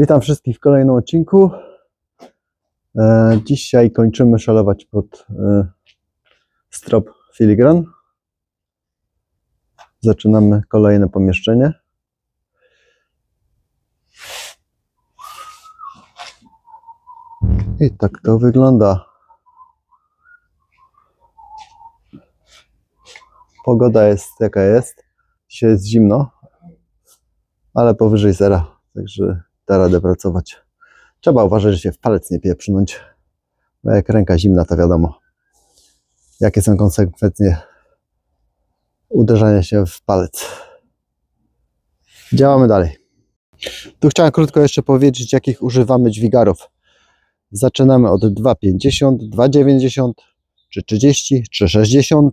Witam wszystkich w kolejnym odcinku. E, dzisiaj kończymy szalować pod e, strop filigran. Zaczynamy kolejne pomieszczenie. I tak to wygląda. Pogoda jest jaka jest. Dzisiaj jest zimno, ale powyżej zera, także da radę pracować. Trzeba uważać, że się w palec nie pieprznąć, bo jak ręka zimna, to wiadomo, jakie są konsekwencje uderzania się w palec. Działamy dalej. Tu chciałem krótko jeszcze powiedzieć, jakich używamy dźwigarów. Zaczynamy od 2,50, 2,90, 3,30, 3,60,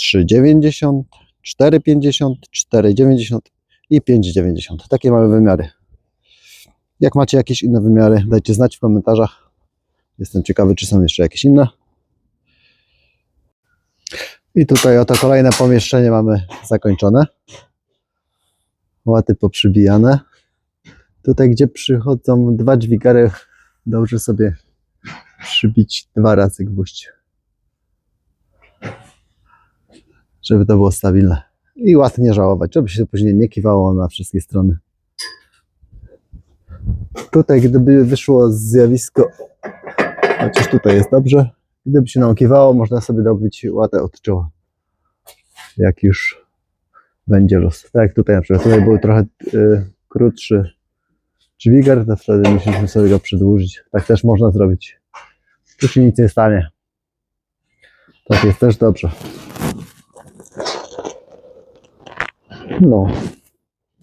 3,90, 4,50, 4,90 i 5,90. Takie mamy wymiary. Jak macie jakieś inne wymiary, dajcie znać w komentarzach. Jestem ciekawy, czy są jeszcze jakieś inne. I tutaj oto kolejne pomieszczenie mamy zakończone. Łaty poprzybijane. Tutaj, gdzie przychodzą dwa dźwigary, dobrze sobie przybić dwa razy gwóźdź. Żeby to było stabilne. I łat nie żałować, żeby się później nie kiwało na wszystkie strony. Tutaj, gdyby wyszło zjawisko, chociaż tutaj jest dobrze, gdyby się nam kiwało, można sobie dobyć łatę od czoła. Jak już będzie los. Tak jak tutaj na przykład, tutaj był trochę y, krótszy dźwigar, to wtedy musieliśmy sobie go przedłużyć. Tak też można zrobić. Tu się nic nie stanie. Tak jest też dobrze. No,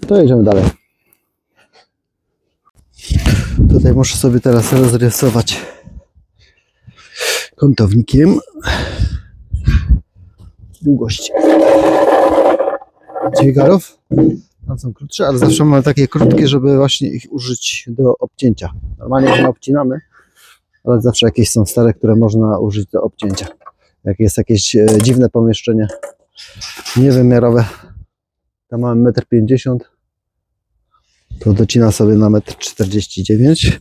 to jedziemy dalej. Tutaj muszę sobie teraz rozrysować kątownikiem długość dźwigarów. Tam są krótsze, ale zawsze mamy takie krótkie, żeby właśnie ich użyć do obcięcia. Normalnie nie obcinamy, ale zawsze jakieś są stare, które można użyć do obcięcia. Jak jest jakieś e, dziwne pomieszczenie niewymiarowe, tam mamy 1,50 m, to docina sobie na 1,49 m.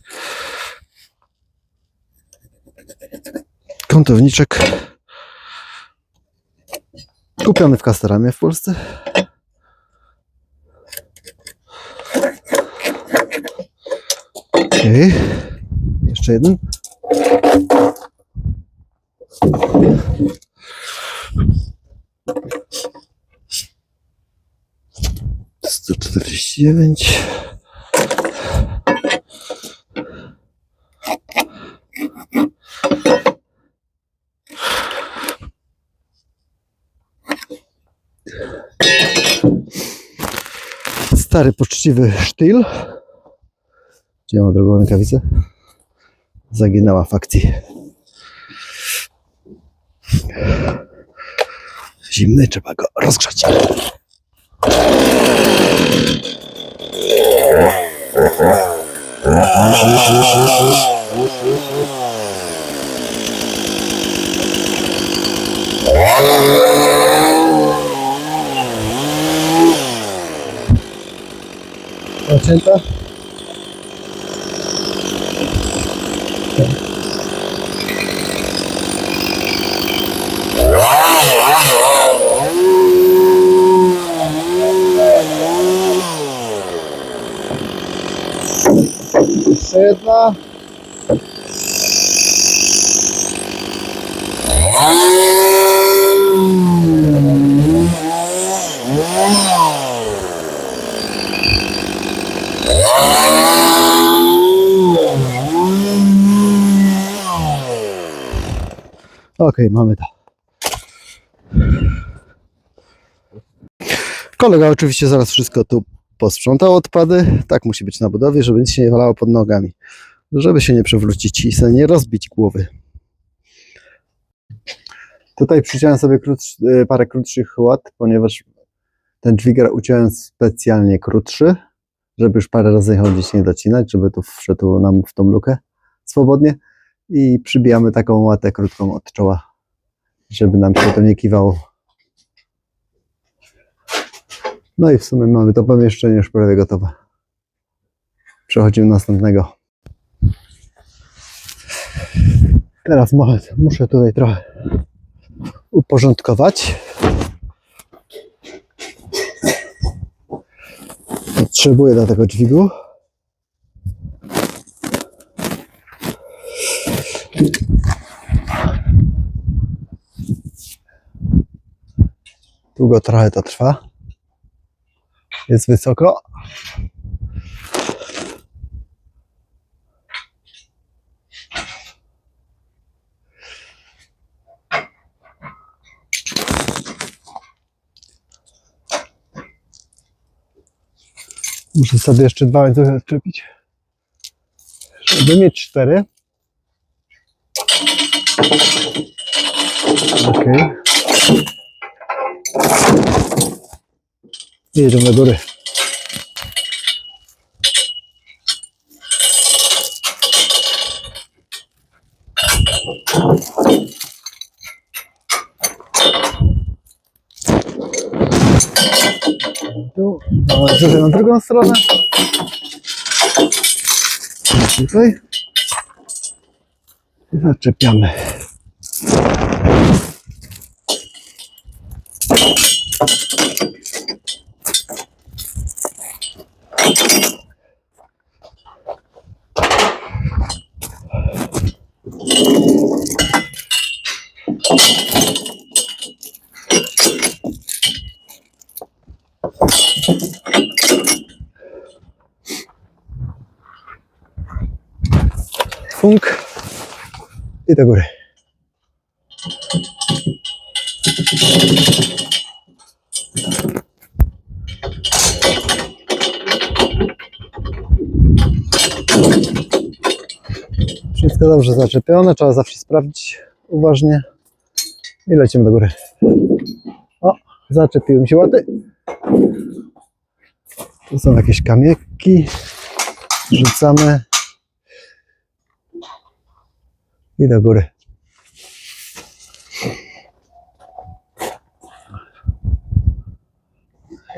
Kątowniczek kupiony w Castoramie w Polsce. Okej. Jeszcze jeden. Sto czterdzieści dziewięć. Stary, poczciwy sztyl. Gdzie mam drugą rękawicę? Zaginęła w. Zimny, trzeba go rozgrzać. 아, 괜찮다? Jeszcze jedna. Okej, mamy to. Kolega oczywiście zaraz wszystko tu posprzątał odpady. Tak musi być na budowie, żeby nic się nie walało pod nogami. Żeby się nie przewrócić i sobie nie rozbić głowy. Tutaj przyciąłem sobie krótsz, y, parę krótszych łat, ponieważ ten dźwigar uciąłem specjalnie krótszy, żeby już parę razy chodzić, nie docinać, żeby tu wszedł nam w tą lukę swobodnie. I przybijamy taką łatę krótką od czoła, żeby nam się to nie kiwało. No i w sumie mamy to pomieszczenie już prawie gotowe. Przechodzimy do następnego. Teraz może, muszę tutaj trochę uporządkować. Potrzebuję do tego dźwigu. Długo trochę to trwa. Jest wysoko. Muszę sobie jeszcze dwa łańcuchy odczepić. Żeby mieć cztery. Okej. Jedziemy do góry. Tu, mamy na drugą stronę. Tutaj. I zaczepiamy. Funk. I do góry. Wszystko dobrze zaczepione, trzeba zawsze sprawdzić uważnie. I lecimy do góry. O, zaczepiły się łaty. Tu są jakieś kamienki. Rzucamy. I do góry.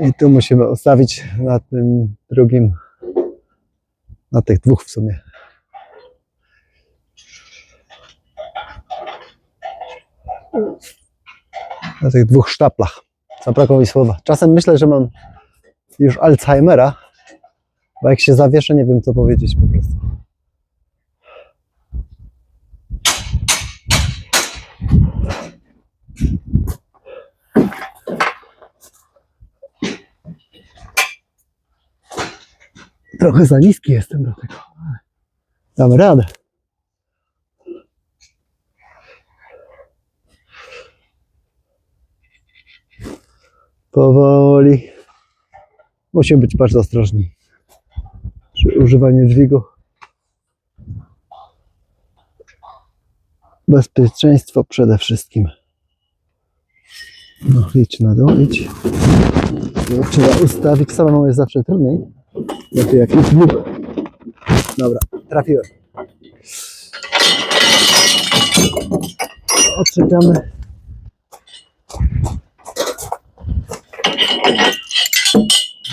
I tu musimy ustawić na tym drugim, na tych dwóch w sumie. Na tych dwóch sztaplach. Zabrakło mi słowa. Czasem myślę, że mam już Alzheimera, bo jak się zawieszę, nie wiem co powiedzieć po prostu. Trochę za niski jestem do tego. Damy radę. Powoli. Musimy być bardzo ostrożni przy używaniu dźwigu. Bezpieczeństwo przede wszystkim. No, idź na dół, idź. No, trzeba ustawić, samemu jest zawsze trudniej. Lepiej jak jest dwóch. Dobra, trafiłem. Odczepiamy.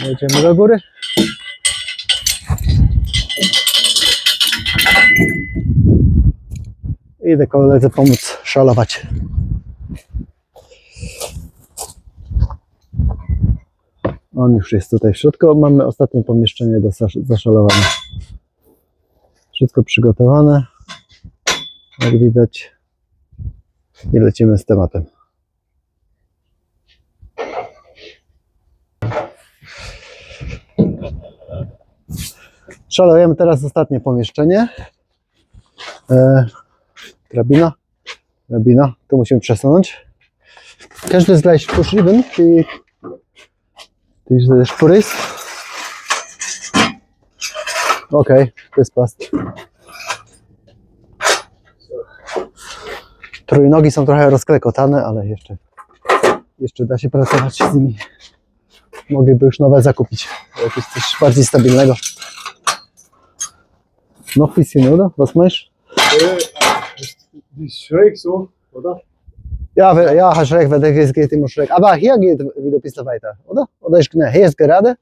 Jedziemy do góry. Idę koledze pomóc szalować. On już jest tutaj w środku. Mamy ostatnie pomieszczenie do zasz- zaszalowania. Wszystko przygotowane. Jak widać. I lecimy z tematem. Szalujemy teraz ostatnie pomieszczenie. E, drabina. Drabina. Tu musimy przesunąć. Każdy ist gleich beschrieben, die diese Spur ist. Okay, das passt. Trójnogi są trochę rozklekotane, ale jeszcze, jeszcze da się pracować z nimi. Mogliby już nowe zakupić. Jakieś coś bardziej stabilnego. Noch bisschen, oder? Was meinst Die ist schräg oder? Ja, we- ja, hast recht, weil es geht immer schräg. Aber hier geht wieder ein bisschen weiter, oder? Oder ist, ne, hier ist gerade,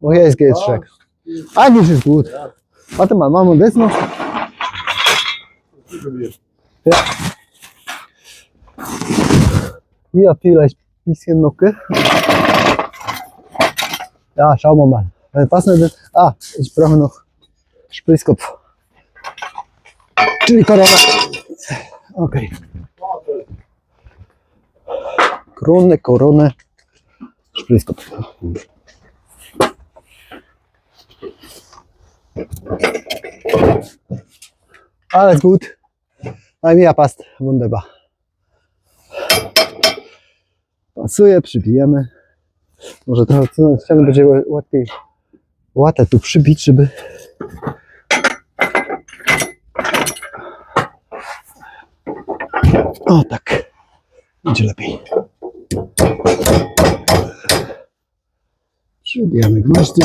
wo hier ist geht Ja. schräg. Eigentlich ist gut. Ja. Warte mal, machen wir das noch? Ja. Hier vielleicht ein bisschen noch, gell? Ja, schauen wir mal. Äh, Was nicht? Ah, ich brauche noch Spritzkopf. Czyli korona. Okej. Koronę, koronę. Spritzkopf. Alles gut. Bei mir passt. Wunderbar. Pasuje, przybijemy. Może trochę chciałem będzie ła- łatwiej łatę tu przybić, żeby o tak będzie lepiej. Przybijamy gwoździe.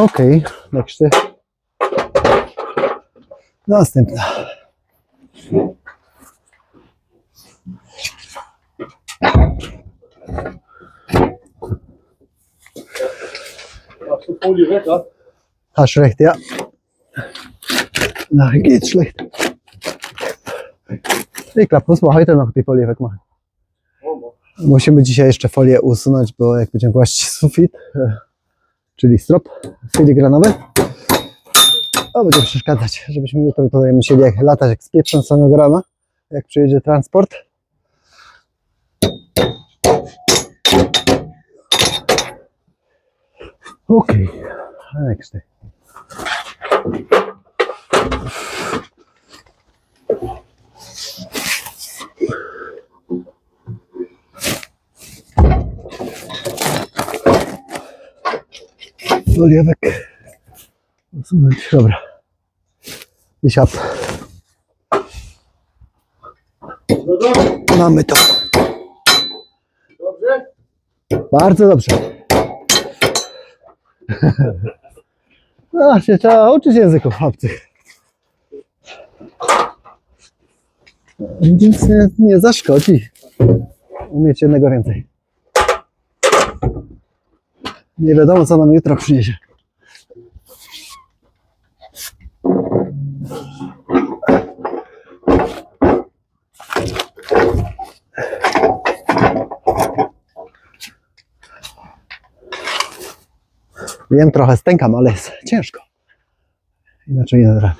Okej, next. Następna. Hast recht, ja. Na, geht's schlecht. Ich glaube, muss man heute noch die Folie wegmachen. Musimy dzisiaj jeszcze folię usunąć, bo jak będziemy kłaść sufit, e, czyli strop filigranowy, to będzie przeszkadzać, żebyśmy jutro tutaj musieli jak latać jak z pieprzem samego rana, jak przyjedzie transport. Okej, next. Oliwek. Usunąć. Dobra. I siap. Mamy to. Dobrze? Bardzo dobrze. No, się trzeba uczyć języków obcych. Nic nie, nie zaszkodzi. Umieć jednego więcej. Nie wiadomo, co nam jutro przyniesie. Wiem, trochę stękam, ale jest ciężko. Inaczej nie rady.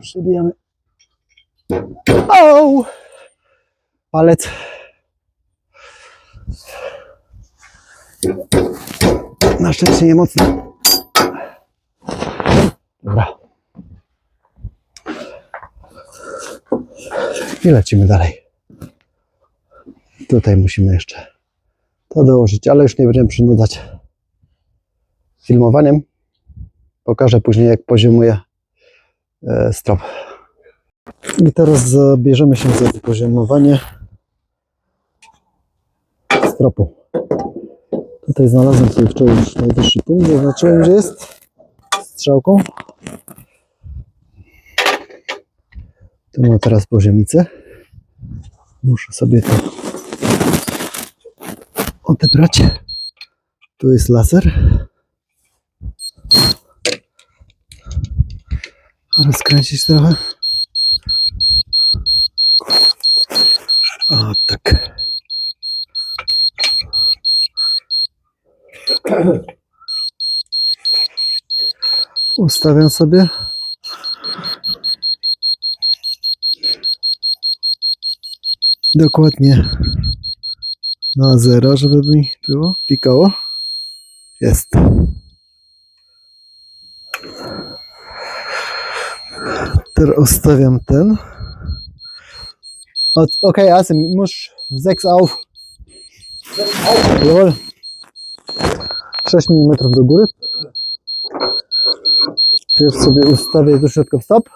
Przybijamy. Au! Palec. Na szczęście nie mocno. Dobra. I lecimy dalej. Tutaj musimy jeszcze to dołożyć, ale już nie będziemy przynudzać filmowaniem. Pokażę później, jak poziomuję e, strop. I teraz zabierzemy się za poziomowanie stropu. Tutaj znalazłem sobie wczoraj już najwyższy punkt, zaznaczyłem, gdzie jest strzałką. Tu mam teraz poziomicę. Muszę sobie to odebrać. Tu jest laser. Rozkręcić trochę. O, tak. Ustawiam sobie. Dokładnie na zero, żeby mi było pikało. Jest. Teraz ustawiam ten. O- Okay, Asim, musz 6 auf. Jawohl. 6 mm do góry. Pierw sobie ustawię do środka stop.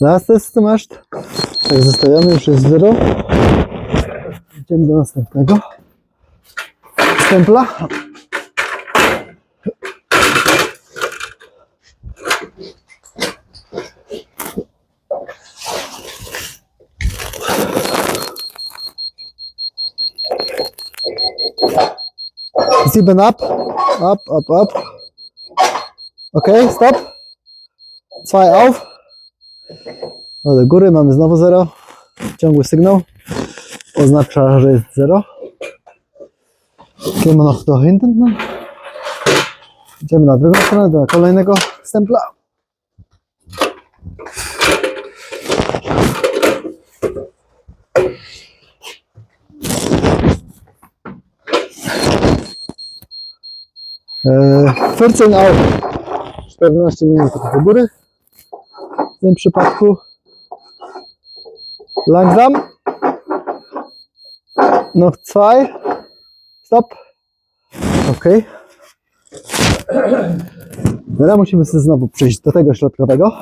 Raz test masz. Tak zostawiamy, już jest 0. Idziemy do następnego. Stempla. Sieben up. Up, up, up. Ok, stop. Zwei auf. O, do góry mamy znowu 0. Ciągły sygnał. Oznacza, że jest 0. Idziemy noch do hinten. Idziemy na drugą stronę, do kolejnego stempla. 14 auf. 14 minut do góry. W tym przypadku langsam. Noch zwei. Stop. Ok. Teraz musimy sobie znowu przejść do tego środkowego.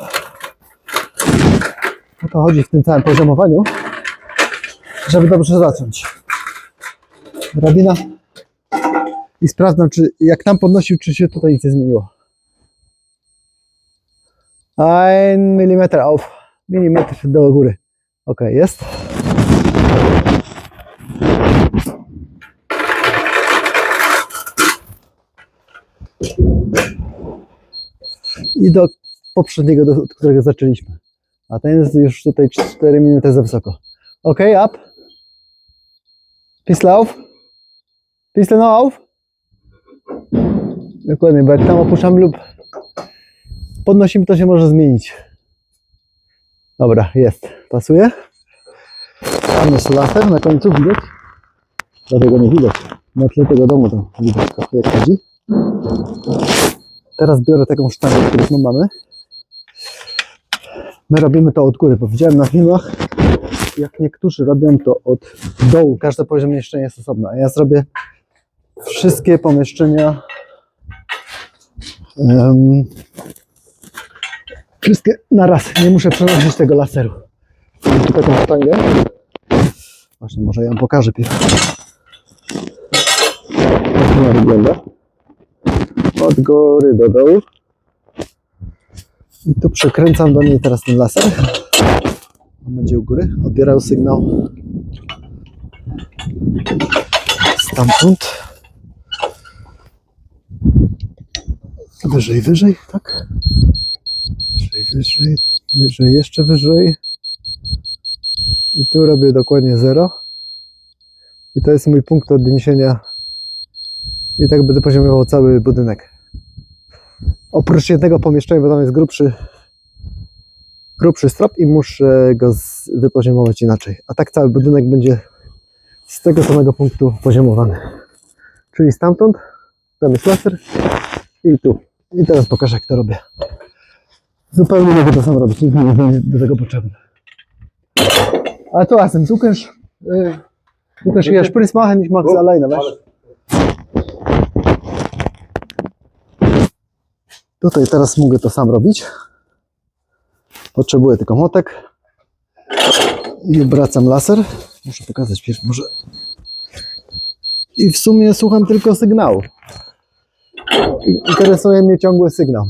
O to chodzi w tym całym poziomowaniu, żeby dobrze zacząć. Drabina. I sprawdzam, czy jak tam podnosił, czy się tutaj nic nie zmieniło. Ein Millimeter auf. Milimetr do góry. Ok, jest. I do poprzedniego, do, od którego zaczęliśmy. A ten jest już tutaj 4 minuty za wysoko. Ok, up. Pistol auf. Pistol no auf. Dokładnie, bo jak tam opuszczamy lub podnosimy, to się może zmienić. Dobra, jest. Pasuje. Tam jest laser na końcu, widać? Dlatego nie widać. Na tle tego domu to widać jak chodzi. Teraz biorę taką sztangę, którą mamy. My robimy to od góry, bo widziałem na filmach, jak niektórzy robią to od dołu. Każde pomieszczenie jest osobno. A ja zrobię wszystkie pomieszczenia em, wszystkie na raz. Nie muszę przenosić tego laseru. Mam tu taką sztangę. Właśnie, może ja ją pokażę pierwszy. Jak ona wygląda. Od góry do dołu. I tu przekręcam do niej teraz ten laser. On będzie u góry. Odbierał sygnał stamtąd. Wyżej, wyżej, tak? Wyżej, wyżej, wyżej, jeszcze wyżej. I tu robię dokładnie 0. I to jest mój punkt odniesienia. I tak będę poziomował cały budynek. Oprócz jednego pomieszczenia, bo tam jest grubszy, grubszy strop i muszę go z- wypoziomować inaczej. A tak cały budynek będzie z tego samego punktu poziomowany. Czyli stamtąd, tam jest laser i tu. I teraz pokażę, jak to robię. Zupełnie mogę to sam robić, nikt nie będzie do tego potrzebny. Ale to Asen, du kannst, äh, du kannst ja Spritz machen, ich alleine, weißt? Tutaj teraz mogę to sam robić. Potrzebuję tylko motek. I obracam laser. Muszę pokazać pierw, może. I w sumie słucham tylko sygnału. Interesuje mnie ciągły sygnał.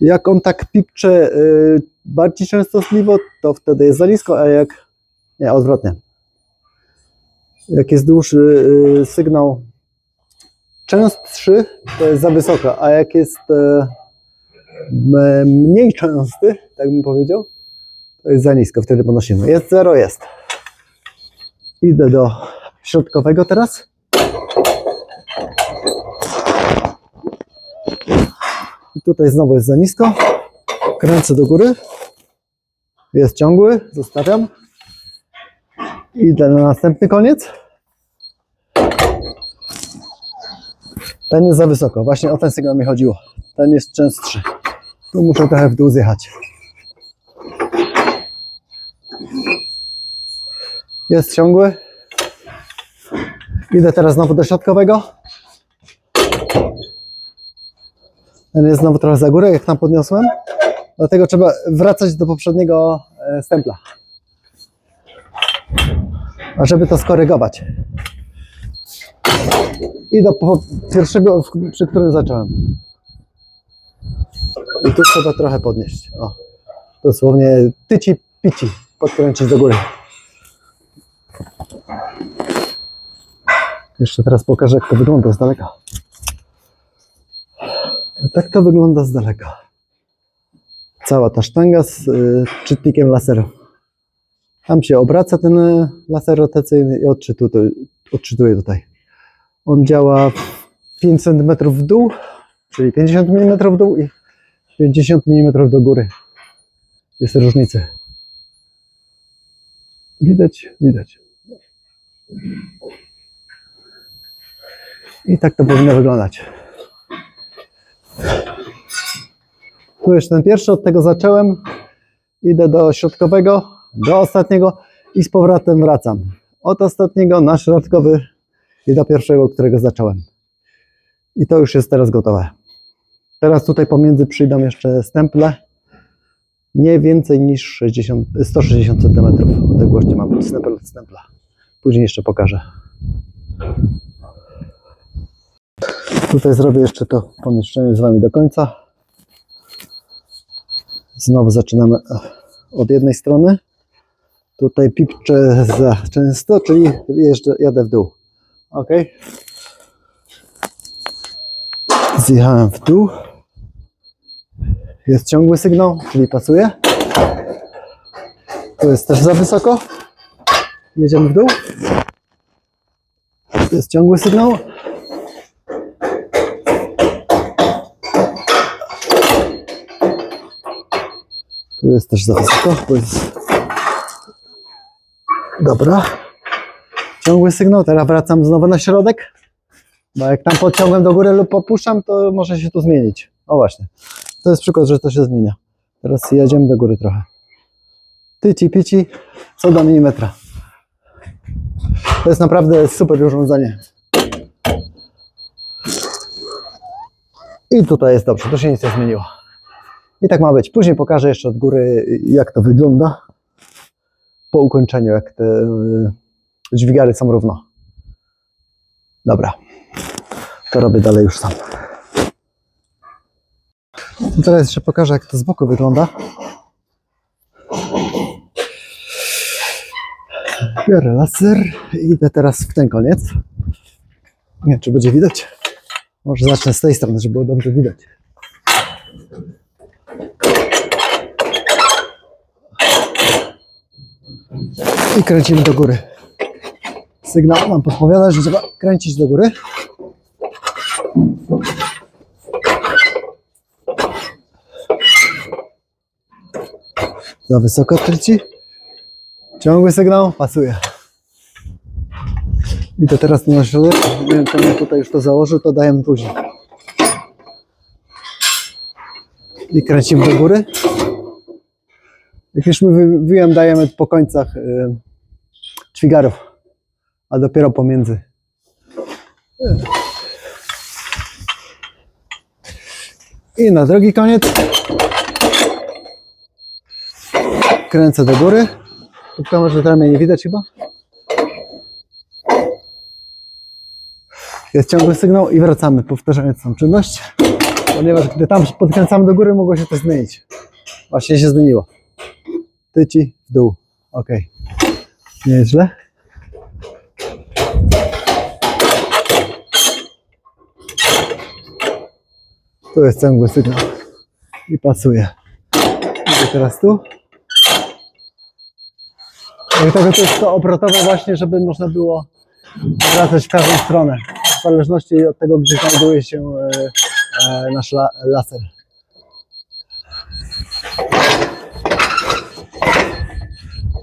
Jak on tak pipcze y, bardziej częstotliwo, to wtedy jest za nisko, a jak. Nie, odwrotnie. Jak jest dłuższy y, sygnał częstszy, to jest za wysoko, a jak jest m- mniej częsty, tak bym powiedział, to jest za nisko, wtedy podnosimy. Jest zero, jest. Idę do środkowego teraz. I tutaj znowu jest za nisko. Kręcę do góry. Jest ciągły, zostawiam. Idę na następny koniec. Ten jest za wysoko. Właśnie o ten sygnał mi chodziło. Ten jest częstszy. Tu muszę trochę w dół zjechać. Jest ciągły. Idę teraz znowu do środkowego. Ten jest znowu trochę za górę, jak tam podniosłem. Dlatego trzeba wracać do poprzedniego e, stempla. A żeby to skorygować. I do pierwszego, przy którym zacząłem. I tu trzeba trochę podnieść. O, dosłownie tyci pici, podkręcić do góry. Jeszcze teraz pokażę, jak to wygląda z daleka. Tak to wygląda z daleka. Cała ta sztanga z y, czytnikiem laseru. Tam się obraca ten y, laser rotacyjny i odczytuje, odczytuje tutaj. On działa 5 cm w dół, czyli 50 mm w dół i 50 mm do góry. Jest różnica. Widać, widać. I tak to powinno wyglądać. Tu jeszcze ten pierwszy, od tego zacząłem. Idę do środkowego, do ostatniego i z powrotem wracam. Od ostatniego na środkowy i do pierwszego, którego zacząłem. I to już jest teraz gotowe. Teraz tutaj pomiędzy przyjdą jeszcze stemple. Nie więcej niż 60, 160 cm odległości ma być stempel od stempla. Później jeszcze pokażę. Tutaj zrobię jeszcze to pomieszczenie z Wami do końca. Znowu zaczynamy od jednej strony. Tutaj pipczę za często, czyli jeszcze jadę w dół. Ok. Zjechałem w dół. Jest ciągły sygnał, czyli pasuje. Tu jest też za wysoko. Jedziemy w dół. Jest ciągły sygnał. Tu jest też za wysoko. jest... Dobra. Ciągły sygnał. Teraz wracam znowu na środek. Bo jak tam podciągłem do góry lub popuszczam, to może się to zmienić. O właśnie. To jest przykład, że to się zmienia. Teraz jedziemy do góry trochę. Tyci, pici, co do milimetra. To jest naprawdę super urządzenie. I tutaj jest dobrze, to się nic nie zmieniło. I tak ma być. Później pokażę jeszcze od góry, jak to wygląda po ukończeniu, jak te y, dźwigary są równo. Dobra, to robię dalej już sam. I teraz jeszcze pokażę, jak to z boku wygląda. Biorę laser i idę teraz w ten koniec. Nie wiem, czy będzie widać. Może zacznę z tej strony, żeby było dobrze widać. I kręcimy do góry. Sygnał nam podpowiada, że trzeba kręcić do góry. Za wysoko kręci. Ciągły sygnał, pasuje. I to teraz na środek. Nie wiem, czemu tutaj już to założył, to dajemy później. I kręcimy do góry. Jak już mówiłem, dajemy po końcach y, dźwigarów, a dopiero pomiędzy. I na drugi koniec kręcę do góry. Tu kamerze mnie nie widać chyba. Jest ciągły sygnał i wracamy, powtarzając tą czynność. Ponieważ gdy tam podkręcamy do góry, mogło się to zmienić. Właśnie się zmieniło. Tyci w dół. Ok. Nie jest źle. Tu jest ciągły sygnał. I pasuje. Idę teraz tu. Dlatego to jest to obrotowe właśnie, żeby można było wracać w każdą stronę. W zależności od tego, gdzie znajduje się e, e, nasz la, laser.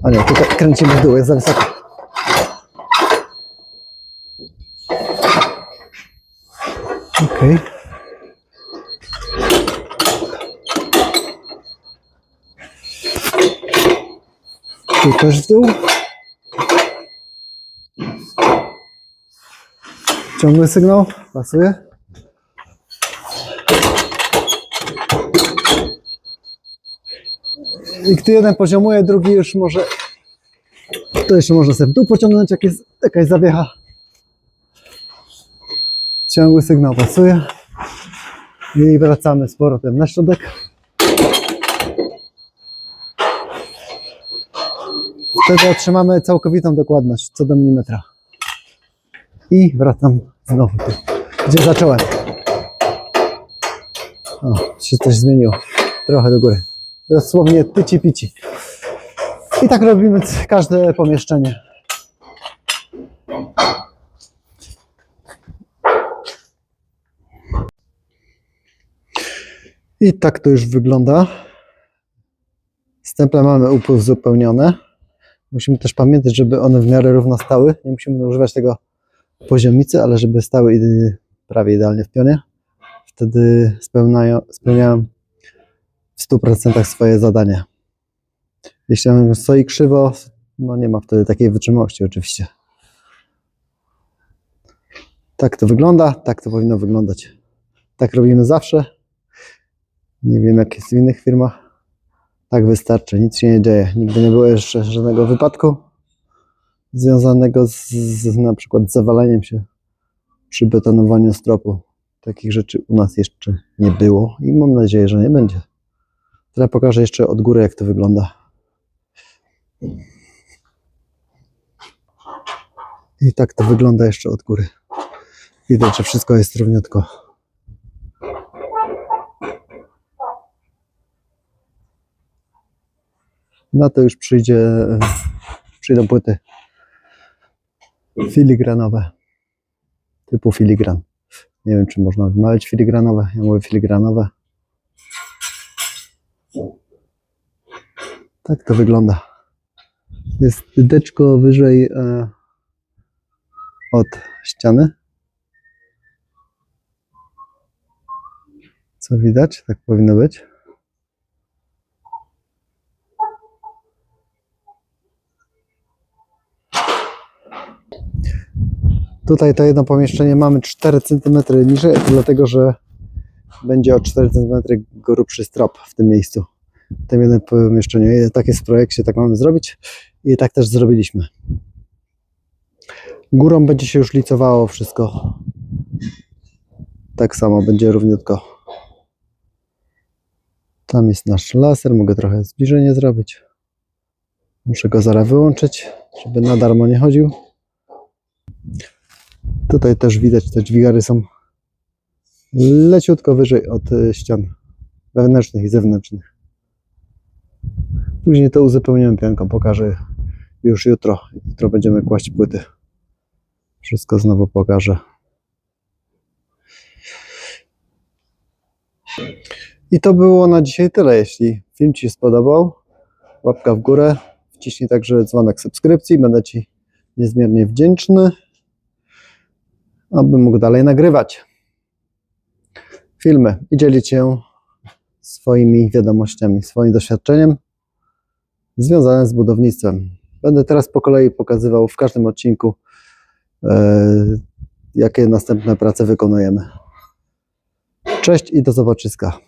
A nie, tutaj kręcimy w dół, jest za wysoko. Okej. Tu też w dół. Ciągły sygnał, pasuje. I gdy jeden poziomuje, drugi już może. To jeszcze można sobie w dół pociągnąć, jak jest jakaś zawiecha. Ciągły sygnał pasuje. I wracamy z powrotem na środek. Wtedy otrzymamy całkowitą dokładność co do milimetra. I wracam znowu tu, gdzie zacząłem. O, się coś zmieniło. Trochę do góry. Dosłownie tyci pici. I tak robimy każde pomieszczenie. I tak to już wygląda. Stemple mamy uzupełnione. Musimy też pamiętać, żeby one w miarę równo stały. Nie musimy używać tego poziomicy, ale żeby stały prawie idealnie w pionie. Wtedy spełniają, spełniają w 100% swoje zadanie. Jeśli on stoi krzywo, no nie ma wtedy takiej wytrzymałości oczywiście. Tak to wygląda, tak to powinno wyglądać. Tak robimy zawsze. Nie wiem jak jest w innych firmach. Tak wystarczy, nic się nie dzieje. Nigdy nie było jeszcze żadnego wypadku związanego z, z na przykład z zawaleniem się przy betonowaniu stropu. Takich rzeczy u nas jeszcze nie było i mam nadzieję, że nie będzie. Teraz pokażę jeszcze od góry, jak to wygląda. I tak to wygląda jeszcze od góry. Widać, że wszystko jest równiutko. Na to już przyjdzie, przyjdą płyty filigranowe, typu filigran. Nie wiem, czy można wymawiać filigranowe. Ja mówię filigranowe. Tak to wygląda. Jest deczko wyżej e, od ściany. Co widać? Tak powinno być. Tutaj to jedno pomieszczenie mamy 4 cm niżej, dlatego że będzie o 4 cm grubszy strop w tym miejscu. W tym jednym pomieszczeniu. I Tak jest w projekcie, tak mamy zrobić i tak też zrobiliśmy. Górą będzie się już licowało wszystko. Tak samo będzie równiutko. Tam jest nasz laser, mogę trochę zbliżenie zrobić. Muszę go zaraz wyłączyć, żeby na darmo nie chodził. Tutaj też widać, te dźwigary są leciutko wyżej od y, ścian wewnętrznych i zewnętrznych. Później to uzupełniłem pianką, pokażę już jutro. Jutro będziemy kłaść płyty. Wszystko znowu pokażę. I to było na dzisiaj tyle. Jeśli film Ci się spodobał, łapka w górę. Wciśnij także dzwonek subskrypcji. Będę Ci niezmiernie wdzięczny aby mógł dalej nagrywać filmy i dzielić się swoimi wiadomościami, swoim doświadczeniem związanym z budownictwem. Będę teraz po kolei pokazywał w każdym odcinku, e, jakie następne prace wykonujemy. Cześć i do zobaczyska.